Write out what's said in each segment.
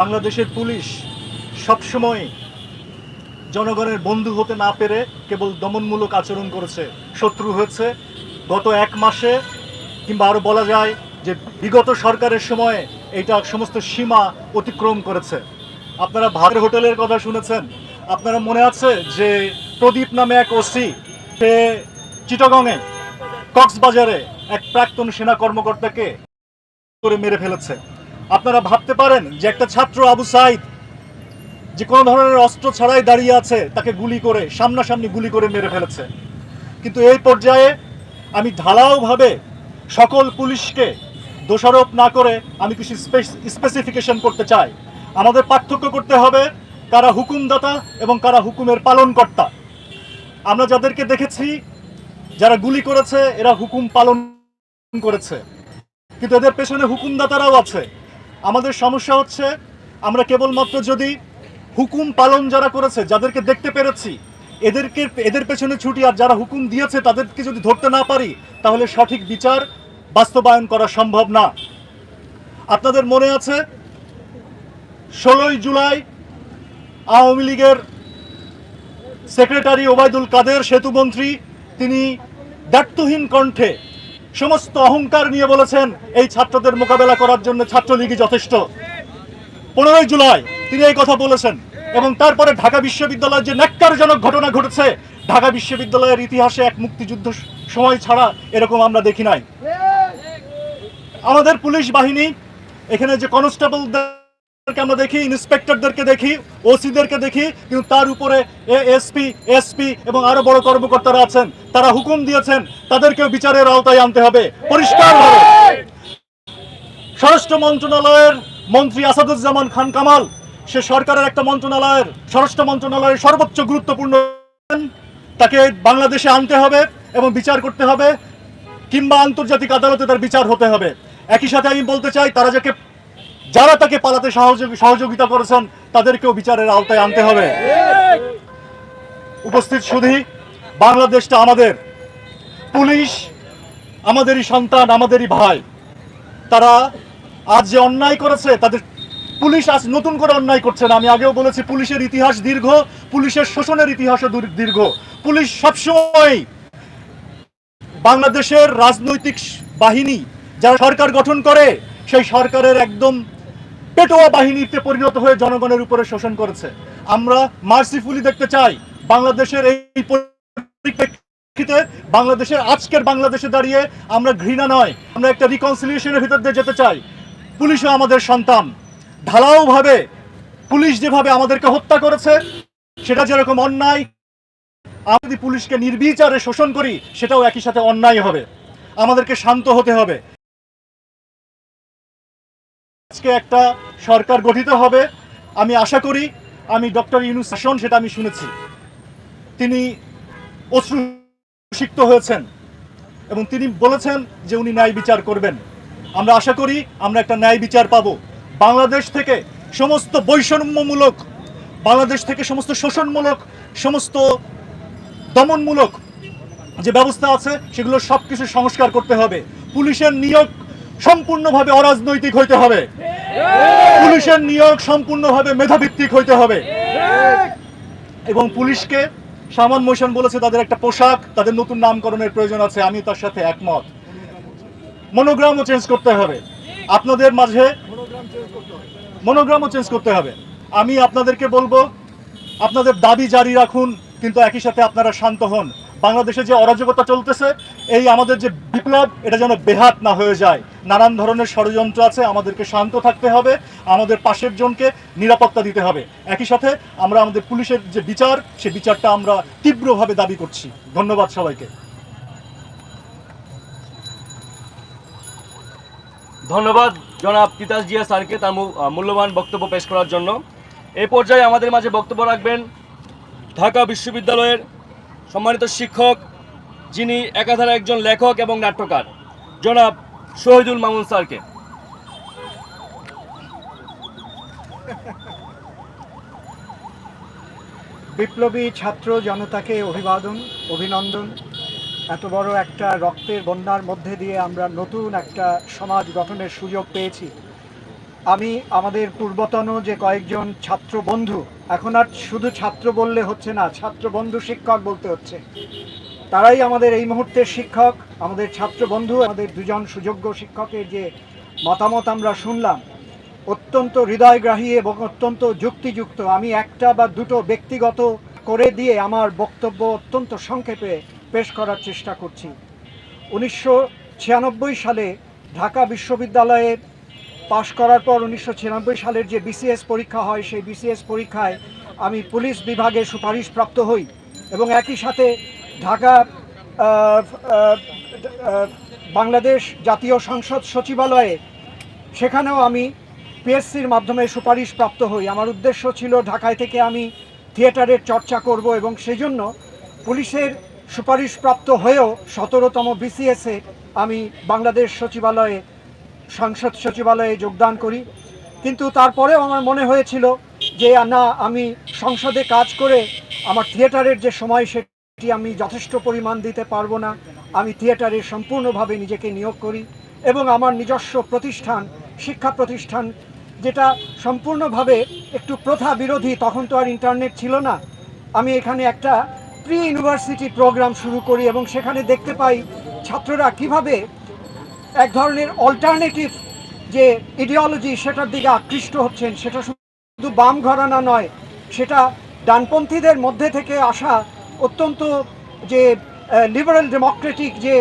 বাংলাদেশের পুলিশ সবসময় জনগণের বন্ধু হতে না পেরে কেবল দমনমূলক আচরণ করেছে। শত্রু হয়েছে। গত এক মাসে কিংবা আরও বলা যায় যে বিগত সরকারের সময়ে এটা সমস্ত সীমা অতিক্রম করেছে। আপনারা ভাতের হোটেলের কথা শুনেছেন। আপনারা মনে আছে যে প্রদীপ নামে এক ওসি, সে চিটাগংয়ে, কক্সবাজারে এক প্রাক্তন সেনা কর্মকর্তাকে করে মেরে ফেলেছে। আপনারা ভাবতে পারেন যে একটা ছাত্র আবু সাইদ যে কোনো ধরনের অস্ত্র ছাড়াই দাঁড়িয়ে আছে, তাকে গুলি করে, সামনাসামনি গুলি করে মেরে ফেলেছে। কিন্তু এই পর্যায়ে আমি ঢালাওভাবে সকল পুলিশকে দোষারোপ না করে আমি কিছু স্পেসিফিকেশন করতে চাই। আমাদের পার্থক্য করতে হবে কারা হুকুমদাতা এবং কারা হুকুমের পালনকর্তা। আমরা যাদেরকে দেখেছি, যারা গুলি করেছে, এরা হুকুম পালন করেছে। কিন্তু এদের পেছনে হুকুমদাতারাও আছে। আমাদের সমস্যা হচ্ছে, আমরা কেবলমাত্র যদি হুকুম পালন যারা করেছে, যাদেরকে দেখতে পেরেছি, এদেরকে, এদের পেছনে ছুটি আর যারা হুকুম দিয়েছে, তাদেরকে যদি ধরতে না পারি, তাহলে সঠিক বিচার বাস্তবায়ন করা সম্ভব না। আপনাদের মনে আছে, ষোলোই জুলাই আওয়ামী লীগের সেক্রেটারি ওবায়দুল কাদের সেতুমন্ত্রী, তিনি দায়িত্বহীন কণ্ঠে সমস্ত অহংকার নিয়ে বলেছেন, এই ছাত্রদের মোকাবেলা করার জন্য ছাত্রলীগই যথেষ্ট। পনেরোই জুলাই তিনি এই কথা বলেছেন এবং তারপরে ঢাকা বিশ্ববিদ্যালয়ের যে ন্যাক্কারজনক ঘটনা ঘটেছে, ঢাকা বিশ্ববিদ্যালয়ের ইতিহাসে এক মুক্তিযুদ্ধ সময় ছাড়া এরকম আমরা দেখি নাই। আমাদের পুলিশ বাহিনী, এখানে যে কনস্টেবলদেরকে আমরা দেখি, ইন্সপেক্টরদেরকে দেখি, ওসিদেরকে দেখি, কিন্তু তার উপরে এসপি এবং আরও বড় কর্মকর্তারা আছেন। তারা হুকুম দিয়েছেন, তাদেরকেও বিচারের আওতায় আনতে হবে। পরিষ্কারভাবে। স্বরাষ্ট্র মন্ত্রণালয়ের মন্ত্রী আসাদুজ্জামান খান কামাল, সে সরকারের একটা মন্ত্রণালয়ের, স্বরাষ্ট্র মন্ত্রণালয়ের সর্বোচ্চ গুরুত্বপূর্ণ তাকে বাংলাদেশে আনতে হবে এবং বিচার করতে হবে, কিংবা আন্তর্জাতিক আদালতে তার বিচার হতে হবে। একই সাথে আমি বলতে চাই, তারা যাকে যারা তাকে পালাতে সহযোগিতা করেছেন, তাদেরকেও বিচারের আওতায় আনতে হবে। উপস্থিত শুধু বাংলাদেশটা আমাদের। পুলিশ আমাদেরই সন্তান, আমাদেরই ভাই। তারা আজ যে অন্যায় করেছে, তাদের পুলিশ আজ নতুন করে অন্যায় করছে না। আমি আগেও বলেছি, পুলিশের ইতিহাস দীর্ঘ, পুলিশের শোষণের ইতিহাসও দীর্ঘ। পুলিশ সবসময় বাংলাদেশের রাজনৈতিক বাহিনী, যারা সরকার গঠন করে, সেই সরকারের একদম পেটোয়া বাহিনীতে পরিণত হয়ে জনগণের উপরে শোষণ করেছে। আমরা মার্সিফুলি দেখতে চাই, বাংলাদেশের এই পরিপ্রেক্ষিতে বাংলাদেশের আজকের বাংলাদেশে দাঁড়িয়ে আমরা ঘৃণা নয়, আমরা একটা রিকনসিলিয়েশনের ভিতর দিয়ে যেতে চাই। পুলিশও আমাদের সন্তান। ঢালাওভাবে পুলিশ যেভাবে আমাদেরকে হত্যা করেছে, সেটা যেরকম অন্যায়, আমরা যদি পুলিশকে নির্বিচারে শোষণ করি, সেটাও একই সাথে অন্যায় হবে। আমাদেরকে শান্ত হতে হবে। আজকে একটা সরকার গঠিত হবে, আমি আশা করি আমি ডক্টর ইউনুস শাসন সেটা আমি শুনেছি। তিনি অশ্রু সিক্ত হয়েছেন এবং তিনি বলেছেন যে উনি ন্যায় বিচার করবেন। আমরা আশা করি আমরা একটা ন্যায় বিচার পাবো। বাংলাদেশ থেকে সমস্ত বৈষম্যমূলক, বাংলাদেশ থেকে সমস্ত শোষণমূলক, সমস্ত দমনমূলক যে ব্যবস্থা আছে, সেগুলো সব কিছু সংস্কার করতে হবে। পুলিশের নিয়োগ সম্পূর্ণভাবে অরাজনৈতিক হইতে হবে। পুলিশের নিয়োগ সম্পূর্ণভাবে মেধাভিত্তিক হইতে হবে। এবং পুলিশকে সামান মোশন বলেছে, তাদের একটা পোশাক, তাদের নতুন নামকরণের প্রয়োজন আছে আমি তার সাথে একমত। মনোগ্রামও চেঞ্জ করতে হবে। আপনাদের মাঝে মনোগ্রামও চেঞ্জ করতে হবে। আমি আপনাদেরকে বলব, আপনাদের দাবি জারি রাখুন, কিন্তু একই সাথে আপনারা শান্ত হন। বাংলাদেশে যে অরাজকতা চলতেছে, এই আমাদের যে বিপ্লব, এটা যেন বেহাত না হয়ে যায়। নানান ধরনের ষড়যন্ত্র আছে, আমাদেরকে শান্ত থাকতে হবে, আমাদের পাশের জনকে নিরাপত্তা দিতে হবে। একই সাথে আমরা আমাদের পুলিশের যে বিচার, সে বিচারটা আমরা তীব্রভাবে দাবি করছি। ধন্যবাদ সবাইকে। ধন্যবাদ জনাব তিতাস জিয়া স্যারকে তার মূল্যবান বক্তব্য পেশ করার জন্য। এই পর্যায়ে আমাদের মাঝে বক্তব্য রাখবেন ঢাকা বিশ্ববিদ্যালয়ের সম্মানিত শিক্ষক, যিনি একাধারে একজন লেখক এবং নাট্যকার, জনাব শহীদুল মামুন স্যারকে। বিপ্লবী ছাত্র জনতাকে অভিবাদন, অভিনন্দন। এত বড় একটা রক্তের বন্যার মধ্যে দিয়ে আমরা নতুন একটা সমাজ গঠনের সুযোগ পেয়েছি। আমি আমাদের পূর্বতন যে কয়েকজন ছাত্র বন্ধু, এখন আর শুধু ছাত্র বললে হচ্ছে না, ছাত্র বন্ধু শিক্ষক বলতে হচ্ছে। তারাই আমাদের এই মুহূর্তের শিক্ষক, আমাদের ছাত্র বন্ধু, আমাদের দুজন সুযোগ্য শিক্ষকের যে মতামত আমরা শুনলাম, অত্যন্ত হৃদয়গ্রাহী এবং অত্যন্ত যুক্তিযুক্ত। আমি একটা বা দুটো ব্যক্তিগত করে দিয়ে আমার বক্তব্য অত্যন্ত সংক্ষেপে পেশ করার চেষ্টা করছি। উনিশশো ছিয়ানব্বই সালে ঢাকা বিশ্ববিদ্যালয়ে পাশ করার পর উনিশশো ছিয়ানব্বই সালের যে বিসিএস পরীক্ষা হয়, সেই বিসিএস পরীক্ষায় আমি পুলিশ বিভাগে সুপারিশপ্রাপ্ত হই এবং একই সাথে ঢাকা বাংলাদেশ জাতীয় সংসদ সচিবালয়ে সেখানেও আমি পিএসসির মাধ্যমে সুপারিশ প্রাপ্ত হই। আমার উদ্দেশ্য ছিল ঢাকায় থেকে আমি থিয়েটারের চর্চা করব এবং সেই জন্য পুলিশের সুপারিশপ্রাপ্ত হয়েও সতেরোতম বিসিএসে আমি বাংলাদেশ সচিবালয়ে সংসদ সচিবালয়ে যোগদান করি। কিন্তু তারপরেও আমার মনে হয়েছিল যে না, আমি সংসদে কাজ করে আমার থিয়েটারের যে সময় সেটি আমি যথেষ্ট পরিমাণ দিতে পারব না। আমি থিয়েটারে সম্পূর্ণভাবে নিজেকে নিয়োগ করি এবং আমার নিজস্ব প্রতিষ্ঠান, শিক্ষা প্রতিষ্ঠান, যেটা সম্পূর্ণভাবে একটু প্রথা বিরোধী, তখন তো আর ইন্টারনেট ছিল না। আমি এখানে একটা প্রি ইউনিভার্সিটি প্রোগ্রাম শুরু করি এবং সেখানে দেখতে পাই ছাত্ররা কীভাবে এক ধরনের অল্টারনেটিভ যে ইডিওলজি সেটার দিকে আকৃষ্ট হচ্ছেন, সেটা শুধু বাম ঘরানা নয়, সেটা ডানপন্থীদের মধ্যে থেকে আসা অত্যন্ত যে লিবারেল ডেমোক্রেটিক যে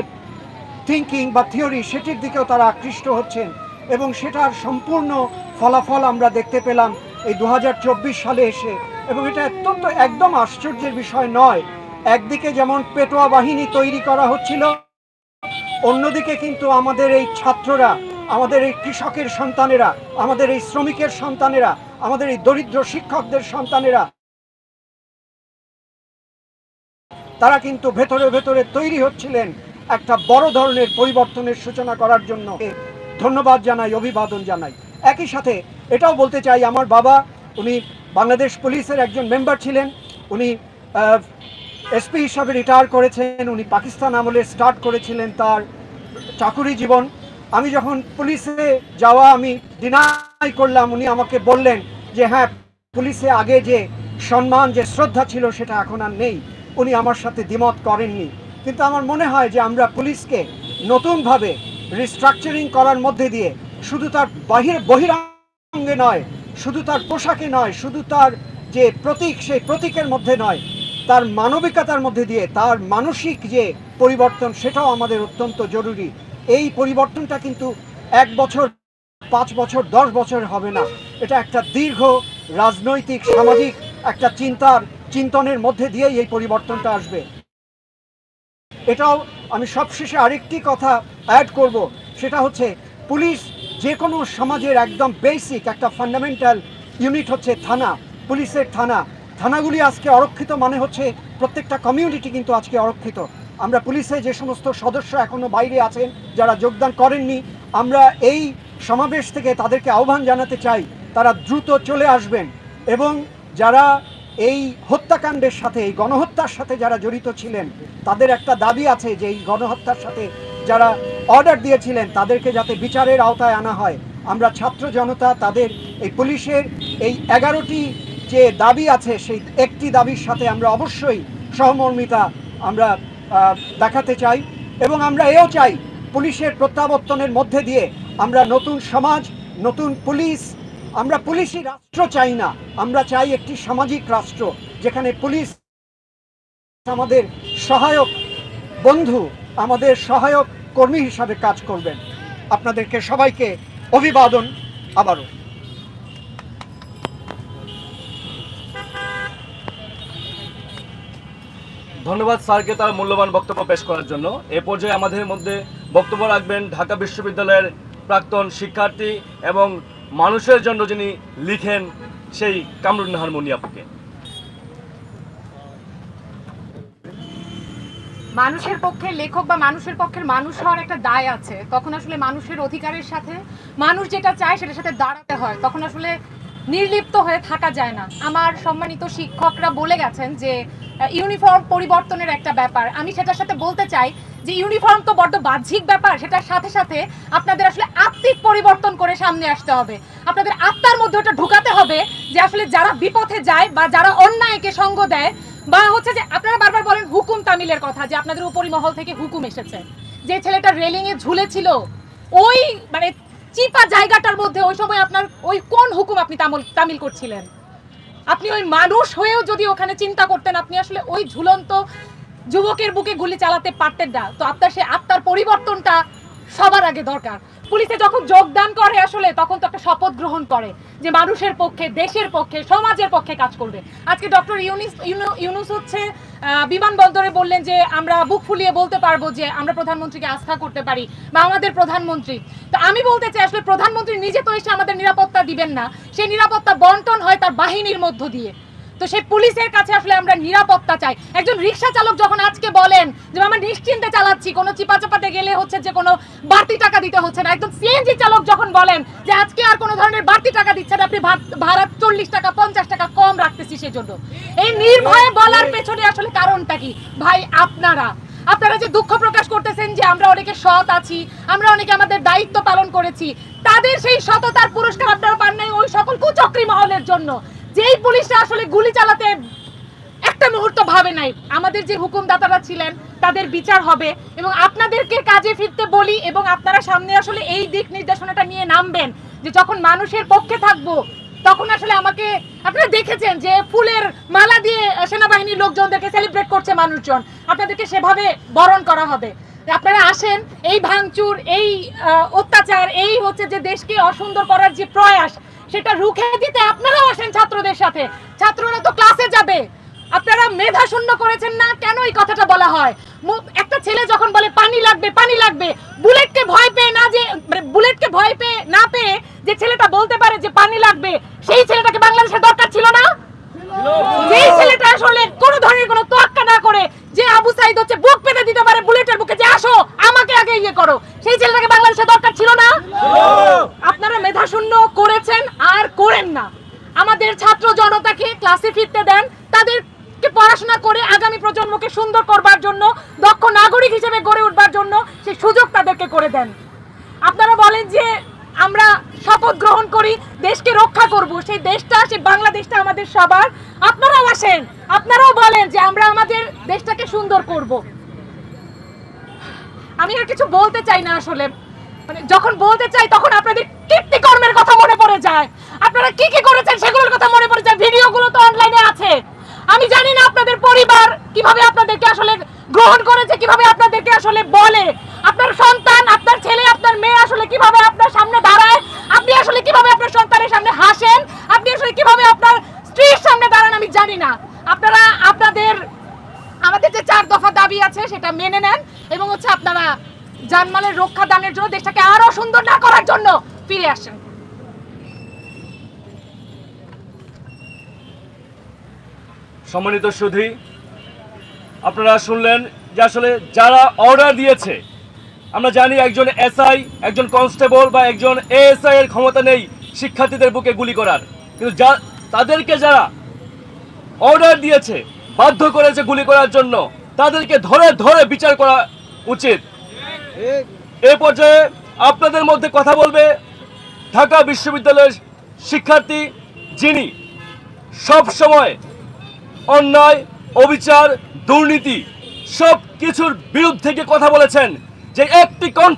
থিঙ্কিং বা থিওরি সেটির দিকেও তারা আকৃষ্ট হচ্ছেন এবং সেটার সম্পূর্ণ ফলাফল আমরা দেখতে পেলাম এই দু হাজার চব্বিশ সালে এসে। এবং এটা অত্যন্ত, একদম আশ্চর্যের বিষয় নয়, একদিকে যেমন পেটোয়া বাহিনী তৈরি করা হচ্ছিল অন্যদিকে কিন্তু আমাদের এই ছাত্ররা, আমাদের এই কৃষকের সন্তানেরা, আমাদের এই শ্রমিকের সন্তানেরা, আমাদের এই দরিদ্র শিক্ষকদের সন্তানেরা, তারা কিন্তু ভেতরে ভেতরে তৈরি হচ্ছিলেন একটা বড় ধরনের পরিবর্তনের সূচনা করার জন্য। ধন্যবাদ জানাই, অভিবাদন জানাই। একই সাথে এটাও বলতে চাই, আমার বাবা, উনি বাংলাদেশ পুলিশের একজন মেম্বার ছিলেন। উনি এসপি হিসাবে রিটায়ার করেছেন, উনি পাকিস্তান আমলে স্টার্ট করেছিলেন তার চাকুরি জীবন। আমি যখন পুলিশে যাওয়া, আমি ডিনাই করলাম, উনি আমাকে বললেন যে হ্যাঁ পুলিশে আগে যে সম্মান, যে শ্রদ্ধা ছিল, সেটা এখন আর নেই। উনি আমার সাথে দ্বিমত করেননি। কিন্তু আমার মনে হয় যে, আমরা পুলিশকে নতুনভাবে রিস্ট্রাকচারিং করার মধ্যে দিয়ে শুধু তার বাহির, বহিরাঙ্গে নয়, শুধু তার পোশাকে নয়, শুধু তার যে প্রতীক, সেই প্রতীকের মধ্যে নয় তার মানবিকতার মধ্যে দিয়ে, তার মানসিক যে পরিবর্তন, সেটাও আমাদের অত্যন্ত জরুরি। এই পরিবর্তনটা কিন্তু এক বছর, পাঁচ বছর, দশ বছর হবে না। এটা একটা দীর্ঘ রাজনৈতিক, সামাজিক একটা চিন্তার, চিন্তনের মধ্যে দিয়েই এই পরিবর্তনটা আসবে। এটাও আমি সবশেষে আরেকটি কথা অ্যাড করব। সেটা হচ্ছে, পুলিশ যে কোনো সমাজের একদম বেসিক একটা ফান্ডামেন্টাল ইউনিট হচ্ছে থানা, পুলিশের থানা। থানাগুলি আজকে অরক্ষিত মানে হচ্ছে প্রত্যেকটা কমিউনিটি কিন্তু আজকে অরক্ষিত। আমরা পুলিশে যে সমস্ত সদস্য এখনও বাইরে আছেন, যারা যোগদান করেননি, আমরা এই সমাবেশ থেকে তাদেরকে আহ্বান জানাতে চাই, তারা দ্রুত চলে আসবেন এবং যারা এই হত্যাকাণ্ডের সাথে, এই গণহত্যার সাথে যারা জড়িত ছিলেন, তাদের একটা দাবি আছে যে এই গণহত্যার সাথে যারা অর্ডার দিয়েছিলেন, তাদেরকে যাতে বিচারের আওতায় আনা হয়। আমরা ছাত্র জনতা, তাদের এই পুলিশের এই এগারোটি যে দাবি আছে, সেই একটি দাবির সাথে আমরা অবশ্যই সহমর্মিতা আমরা দেখাতে চাই এবং আমরা এও চাই পুলিশের প্রত্যাবর্তনের মধ্যে দিয়ে আমরা নতুন সমাজ, নতুন পুলিশ, আমরা পুলিশি রাষ্ট্র চাই না, আমরা চাই একটি সামাজিক রাষ্ট্র যেখানে পুলিশ আমাদের সহায়ক বন্ধু, আমাদের সহায়ক কর্মী হিসাবে কাজ করবেন। আপনাদেরকে সবাইকে অভিবাদন আবারও। ধন্যবাদ স্যারকে তার মূল্যবান বক্তব্য পেশ করার জন্য। এ পর্যায়ে আমাদের মধ্যে বক্তব্য রাখবেন ঢাকা বিশ্ববিদ্যালয়ের প্রাক্তন শিক্ষার্থী এবং মানুষের জন্য যিনি লিখেন সেই কামরুন নাহার মুনিয়াপুকে মানুষের পক্ষে লেখক বা মানুষের পক্ষের মানুষ হওয়ার একটা দায় আছে। তখন আসলে মানুষের অধিকারের সাথে মানুষ যেটা চায় সেটার সাথে দাঁড়াতে হয়। তখন আসলে নির্লিপ্ত হয়ে থাকা যায় না। আমার সম্মানিত শিক্ষকরা বলে গেছেন যে ইউনিফর্ম পরিবর্তনের একটা ব্যাপার। আমি সেটার সাথে বলতে চাই যে ইউনিফর্ম তো বড্ড বাহ্যিক ব্যাপার। সেটার সাথে সাথে আপনাদের আসলে আত্মিক পরিবর্তন করে সামনে আসতে হবে। আপনাদের আত্মার মধ্যে ওটা ঢুকাতে হবে যে, আসলে যারা বিপথে যায় বা যারা অন্যায়কে সঙ্গ দেয় বা হচ্ছে যে, আপনারা বারবার বলেন হুকুম তামিলের কথা, যে আপনাদের উপরিমহল থেকে হুকুম এসেছে। যে ছেলেটা রেলিংয়ে ঝুলেছিল, ওই মানে চিপা জায়গাটার মধ্যে ওই সময় আপনার ওই কোন হুকুম আপনি তামিল তামিল করছিলেন? আপনি ওই মানুষ হয়েও যদি ওখানে চিন্তা করতেন, আপনি আসলে ওই ঝুলন্ত যুবকের বুকে গুলি চালাতে পারতেন না। তো আপনার সে আত্মার পরিবর্তনটা সবার আগে দরকার। পুলিশে যখন যোগদান করে আসলে, তখন তো একটা শপথ গ্রহণ করে যে মানুষের পক্ষে, দেশের পক্ষে, সমাজের পক্ষে কাজ করবে। আজকে ডক্টর ইউনিস ইউনু- ইউনুস হচ্ছে বিমানবন্দরে বললেন যে আমরা বুক ফুলিয়ে বলতে পারব যে আমরা প্রধানমন্ত্রীকে আস্থা করতে পারি, বা আমাদের প্রধানমন্ত্রী। তো আমি বলতে চাই, আসলে প্রধানমন্ত্রী নিজে তো এসে আমাদের নিরাপত্তা দিবেন না। সেই নিরাপত্তা বন্টন হয় তার বাহিনীর মধ্য দিয়ে। তো সেই পুলিশের কাছে আসলে আমরা নিরাপত্তা চাই। একজন রিক্সা চালক যখন আজকে বলেন যে, আমরা নিশ্চিন্তে চালাচ্ছি, কোনো চিপা চাপাতে গেলে হচ্ছে যে, কোনো বাড়তি টাকা দিতে হচ্ছে না। একদম সিএনজি চালক যখন বলেন যে, আজকে আর কোনো ধরনের বাড়তি টাকা দিচ্ছে না, আপনি ভাড়া চল্লিশ টাকা, পঞ্চাশ টাকা কম রাখতেছি সেজন্য। এই নির্ভয়ে বলার পেছনে আসলে কারণটা কি? ভাই, আপনারা। আপনারা যে দুঃখ প্রকাশ করতেছেন যে, আমরা অনেকে সৎ আছি, আমরা অনেকে আমাদের দায়িত্ব পালন করেছি, তাদের সেই সততার পুরস্কার আপনারা পান নাই ওই সকল কুচক্রী মহলের জন্য। যেই পুলিশরা আসলে গুলি চালাতে একটা মুহূর্ত ভাবে নাই, আমাদের যে হুকুমদাতারা ছিলেন, তাদের বিচার হবে এবং আপনাদেরকে কাজে ফিরতে বলি এবং আপনারা সামনে আসলে এই দিক নির্দেশনাটা নিয়ে নামবেন যে যখন মানুষের পক্ষে থাকব, তখন আসলে আমাকে, আপনারা দেখেছেন যে ফুলের মালা দিয়ে সেনাবাহিনীর লোকজনদেরকে সেলিব্রেট করছে মানুষজন। আপনাদেরকে সেভাবে বরণ করা হবে। আপনারা আসেন, এই ভাঙচুর, এই অত্যাচার, এই হচ্ছে যে দেশকে অসুন্দর করার যে প্রয়াস সেটা রুখে দিতে আপনারাও আসেন ছাত্রদের সাথে। ছাত্ররা তো ক্লাসে যাবে। আপনারা মেধা শূন্য করেছেন না, কেন এই কথাটা বলা হয়? একটা ছেলে যখন বলে, পানি লাগবে পানি লাগবে, বুলেটকে ভয় পেয়ে না যে মানে বুলেটকে ভয় পেয়ে না পেয়ে যে ছেলেটা বলতে পারে যে পানি লাগবে, সেই ছেলেটাকে বাংলাদেশের দরকার ছিল না? যেই ছেলেটা আসলে কোন ধরনের কোনো তোয়াক্কা না করে যে আবু সাইদ হচ্ছে বুক পেতে দিতে পারে বুলেটের বুকে যে, আসো, আমাকে আগে ইয়ে করো। সেই ছেলেটাকে বাংলাদেশের দরকার ছিল না আপনারা মেধাশূন্য করেছেন আর করেন না আমাদের ছাত্র জনতাকে ক্লাসে ফিরতে দেন তাদেরকে পড়াশোনা করে আগামী প্রজন্মকে সুন্দর করবার জন্য দক্ষ নাগরিক হিসেবে গড়ে উঠবার জন্য সেই সুযোগ দেন। আপনারা বলেন যে আমরা শপথ গ্রহণ করি, দেশকে রক্ষা করব। সেই দেশটা, সেই বাংলাদেশটা আমাদের সবার। আপনারাও আসেন, আপনারাও বলেন যে আমরা আমাদের দেশটাকে সুন্দর করব। আমি আর কিছু বলতে চাই না আসলে। মানে যখন বলতে চাই, তখন আপনাদের কীর্তিকর্মের কথা মনে পড়ে যায়। আপনারা কি কি করেছেন সেগুলোর কথা মনে পড়ে যায়। ভিডিওগুলো তো অনলাইনে আছে। আমি জানি না আপনাদের পরিবার কীভাবে আপনাদেরকে আসলে গ্রহণ করেছে, কীভাবে আপনাদেরকে আসলে বলে। আপনার সন্তান, আপনার ছেলে, আপনার মেয়ে আসলে কীভাবে আপনার সামনে দাঁড়ায়? আপনি আসলে কীভাবে আপনার সন্তানের সামনে হাসেন? আপনি আসলে কীভাবে আপনার স্ত্রীর সামনে দাঁড়ান আমি জানি না। আপনারা, আপনাদের, আমাদের যে চার দফা দাবি আছে সেটা মেনে নেন এবং হচ্ছে আপনারা জানমালের রক্ষা দানের জন্য দেশটাকে আরও সুন্দর না করার জন্য ফিরে আসেন। সম্মানিত সুধী আপনারা শুনলেন যে আসলে যারা অর্ডার দিয়েছে আমরা জানি একজন এসআই, একজন কনস্টেবল বা একজন এএসআই এর ক্ষমতা নেই শিক্ষার্থীদের বুকে গুলি করার। কিন্তু যা, তাদেরকে যারা অর্ডার দিয়েছে, বাধ্য করেছে গুলি করার জন্য, তাদেরকে ধরে ধরে বিচার করা উচিত। এ পর্যায়ে আপনাদের মধ্যে কথা বলবে ঢাকা বিশ্ববিদ্যালয়ের শিক্ষার্থী যিনি সব সময় অন্যায়, অবিচার, দুর্নীতি সব কিছুর বিরুদ্ধে কথা বলেছেন। যে একটি কণ্ঠ